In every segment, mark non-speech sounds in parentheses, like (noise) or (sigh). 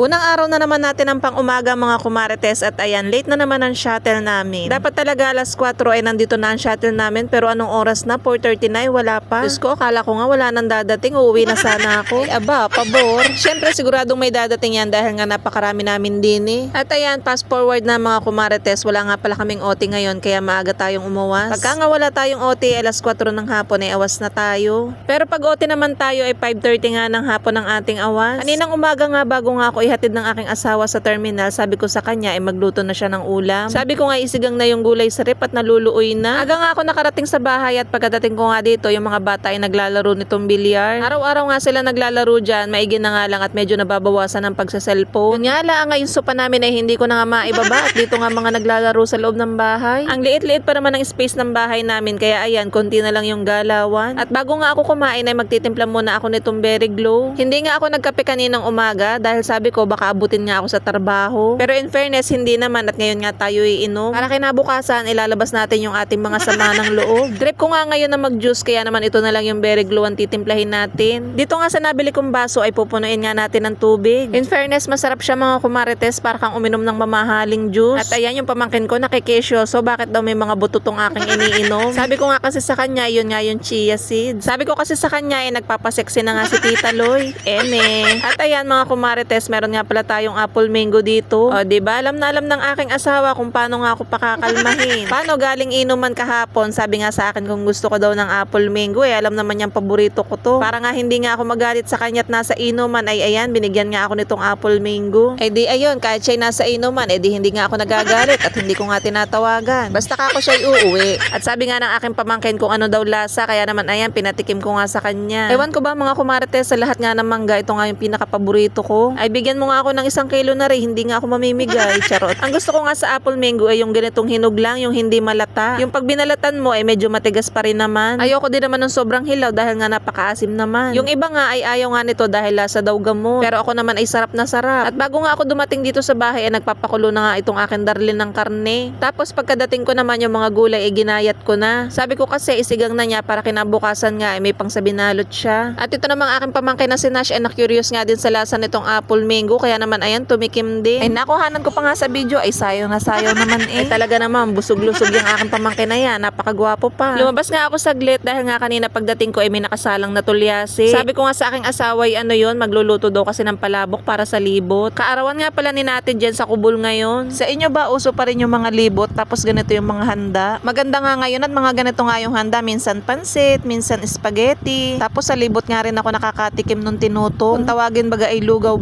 Unang araw na naman natin ang pang-umaga mga kumarites at ayan, late na naman ang shuttle namin. Dapat talaga alas 4 ay nandito na ang shuttle namin pero anong oras na? 4.30 na eh, wala pa. Diyos ko, akala ko nga wala nang dadating, uuwi na sana ako. (laughs) Ay, aba, pabor. Siyempre siguradong may dadating yan dahil nga napakarami namin din eh. At ayan, fast forward na mga kumarites, wala nga pala kaming OT ngayon kaya maaga tayong umuwas. Pagka nga wala tayong OT, alas 4 ng hapon ay awas na tayo. Pero pag OT naman tayo ay 5.30 nga ng hapon ng ating awas. Kaninang umaga nga bago nga ako ihatid ng aking asawa sa terminal, sabi ko sa kanya ay magluto na siya ng ulam. Sabi ko nga isigang na yung gulay sa rep at naluluoy na. Aga nga ako nakarating sa bahay at pagkadating ko nga dito, yung mga bata ay naglalaro nitong bilyar. Araw-araw nga sila naglalaro dyan, maigi na nga lang at medyo nababawasan ang pagsa-cellphone. Nga lang, nga yung sopa namin ay hindi ko na nga maibaba at dito nga mga naglalaro sa loob ng bahay. Ang liit-liit pa naman ang space ng bahay namin kaya ayan, konti na lang yung galawan. At bago nga ako kumain ay magtitimpla muna ako nitong berry glow. Hindi nga ako nagkape kaninang umaga dahil sabi ko baka abutin nga ako sa trabaho. Pero in fairness, hindi naman at ngayon nga tayo iinom. Para kinabukasan, ilalabas natin yung ating mga sama (laughs) ng loob. Trip ko nga ngayon na mag-juice kaya naman ito na lang yung berry glow ang titimplahin natin. Dito nga sa nabili kong baso ay pupunuin nga natin ng tubig. In fairness, masarap siya mga kumarites para kang uminom ng mamahaling juice. At ayan yung pamangkin ko nakikisyoso bakit daw may mga buto tong aking iniinom. (laughs) Sabi ko nga kasi sa kanya, yun nga yung chia seeds. Sabi ko kasi sa kanya ay nagpapaseksi na nga si Tita Loy. Eme. At ayan mga kumarites, meron nga pala tayong apple mango dito. O, di ba? Alam na alam ng aking asawa kung paano nga ako pakakalmahin. (laughs) paano galing inuman kahapon? Sabi nga sa akin kung gusto ko daw ng apple mango eh. Alam naman niyang paborito ko to. Para nga hindi nga ako magalit sa kanya at nasa inuman ay ayan, binigyan nga ako nitong apple mango. Eh di ayun, kahit siya'y nasa inuman, eh di hindi nga ako nagagalit at hindi ko nga tinatawagan. Basta ka ako siya'y uuwi. At sabi nga ng aking pamangkin kung ano daw lasa, kaya naman ayan, pinatikim ko nga sa kanya. Ewan ko ba mga kumarites, sa lahat nga ng mangga, ito nga yung pinakapaborito ko. Ay bigyan mo nga ako ng isang kilo na rin, hindi nga ako mamimigay. (laughs) Charot. Ang gusto ko nga sa apple mango ay yung ganitong hinog lang, yung hindi malata. Yung pag binalatan mo ay medyo matigas pa rin naman. Ayoko din naman ng sobrang hilaw dahil nga napakaasim naman. Yung iba nga ay ayaw nga nito dahil lasa daw gamot. Pero ako naman ay sarap na sarap. At bago nga ako dumating dito sa bahay ay nagpapakulo na nga itong akin darlin ng karne. Tapos pagkadating ko naman yung mga gulay ay ginayat ko na. Sabi ko kasi isigang na niya para kinabukasan nga ay may pangsabinalot siya. At ito namang aking pamangkin na si Nash ay na-curious nga din sa lasa nitong apple mango kaya naman ayan tumikim din. Ay nakuhanan ko pa nga sa video ay sayo na sayo naman eh. Ay talaga naman busog-lusog yung aking pamangkin na yan. Napakagwapo pa. Lumabas nga ako saglit dahil nga kanina pagdating ko ay may nakasalang na tulyasi. Sabi ko nga sa aking asawa ay ano yon magluluto daw kasi ng palabok para sa libot. Kaarawan nga pala ni natin dyan sa kubul ngayon. Sa inyo ba uso pa rin yung mga libot tapos ganito yung mga handa? Maganda nga ngayon at mga ganito nga yung handa. Minsan pansit, minsan spaghetti. Tapos sa libot nga rin ako nakakatikim nung tinuto. Kung tawagin baga ay lugaw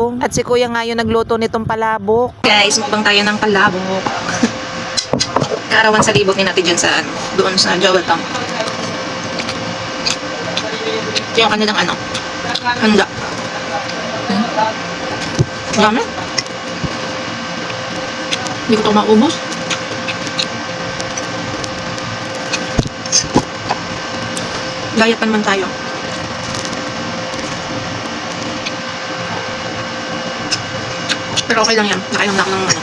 balatong. At si kuya nga yung nagluto nitong palabok. Guys, mukbang tayo ng palabok. (laughs) Kaarawan sa libot ni natin dyan sa ano, doon sa Joel Town. Ito yung kanilang ano, handa. Hmm. Dami. Hindi ko ito maubos. Diet pa naman tayo. Pero okay lang yan. Nakainom na ako ng ano,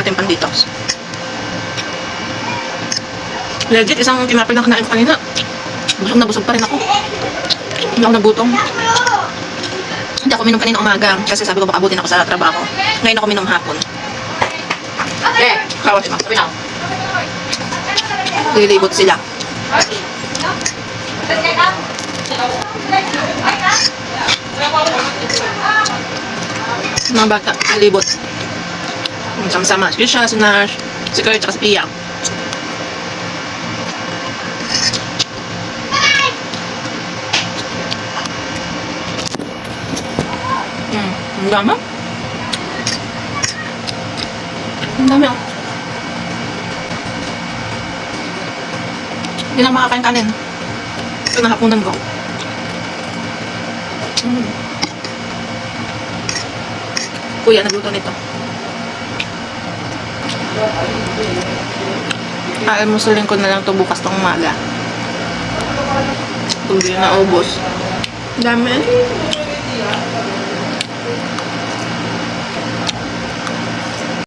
ating pandetox. Legit, isang tinapay lang kinain ko kanina. Busog na busog pa rin ako. Hindi ako nagutom. Hindi ako minom kanina umaga kasi sabi ko baka abutin ako sa trabaho. Ngayon ako minom hapon. Eh, kawat ma. Sabi na. Lilibot sila. Mga bata, lilibot. Sama-sama. Si Kisha, si Nash, si Kurt, si Pia. Hmm, ang dami. Ang dami oh. Hindi na makakain kanin. Ito na hapunan ko. Mm. Kuya, nagluto nito. Aalmusulin ko na lang to bukas ng umaga. Hindi na ubos. Dami.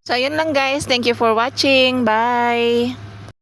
So, yun lang guys. Thank you for watching. Bye!